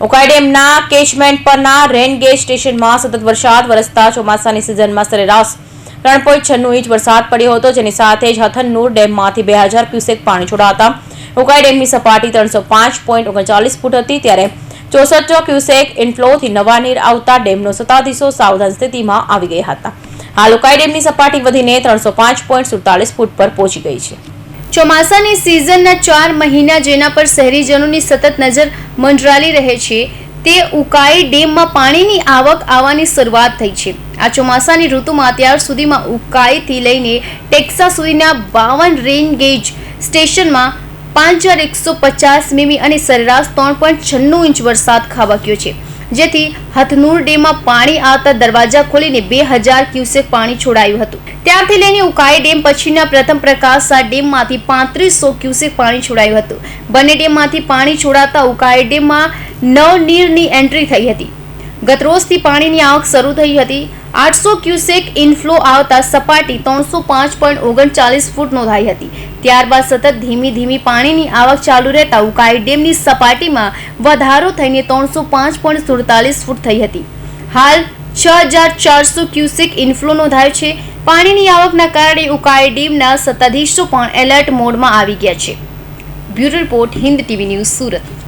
ઉકાઈ ડેમના કેચમેન્ટ પરના રેન ગેજ સ્ટેશનમાં સતત વરસાદ, વરસતા ચોમાસાની સિઝનમાં સરેરાશ ત્રણ પોઈન્ટ છન્નું ઇંચ વરસાદ પડ્યો હતો. જેની સાથે જ હથનનુર ડેમમાંથી બે હજાર ક્યુસેક પાણી છોડાતા ઉકાઈ ડેમની સપાટી ત્રણસો પાંચ પોઈન્ટ ઓગણચાલીસ ફૂટ હતી. ત્યારે ચોસઠ ક્યુસેક ઇનફ્લોથી નવા નીર આવતા ડેમનો સત્તાધીશો સાવધાન સ્થિતિમાં આવી ગયા હતા. હાલ ઉકાઈ ડેમની સપાટી વધીને ત્રણસો પાંચ પોઈન્ટ સુડતાલીસ ફૂટ પર પહોંચી ગઈ છે. ચોમાસાની સિઝનના ચાર મહિના જેના પર શહેરીજનોની સતત નજર મંડરાલી રહે છે, તે ઉકાઈ ડેમમાં પાણીની આવક આવવાની શરૂઆત થઈ છે. આ ચોમાસાની ઋતુમાં અત્યાર સુધીમાં ઉકાઈથી લઈને ટેક્સા સુધીના બાવન રેન ગેજ સ્ટેશનમાં પાંચ હજાર એકસો પચાસ મીમી અને સરેરાશ ત્રણ પોઈન્ટ છન્નું ઇંચ વરસાદ ખાબક્યો છે. જેથી હથનુર ડેમમાં પાણી આવતા દરવાજા ખોલીને બે હજાર ક્યુસેક પાણી છોડાયું હતું. ત્યારથી લઈને ઉકાઈ ડેમ પછીના પ્રથમ પ્રકાશા ડેમમાંથી પાંત્રીસો ક્યુસેક પાણી છોડાયું હતું. બંને ડેમમાંથી પાણી છોડાતા ઉકાઈ ડેમમાં નવ નીરની એન્ટ્રી થઈ હતી. ગતરોજથી પાણીની આવક શરૂ થઈ હતી. આઠસો ક્યુસેક ઇનફ્લો આવતા સપાટી ત્રણસો પાંચ પોઈન્ટ ઓગણચાલીસ ફૂટ નોંધાઈ હતી. ત્યારબાદ સતત ધીમી ધીમી પાણીની આવક ચાલુ રહેતા ઉકાઈ ડેમની સપાટીમાં વધારો થઈને ત્રણસો પાંચ પોઈન્ટ સુડતાલીસ ફૂટ થઈ હતી. હાલ છ હજાર ચારસો ક્યુસેક ઇન્ફ્લો નોંધાયો છે. પાણીની આવકના કારણે ઉકાઈ ડેમના સત્તાધીશો પણ એલર્ટ મોડમાં આવી ગયા છે. Bureau report Hind TV news Surat.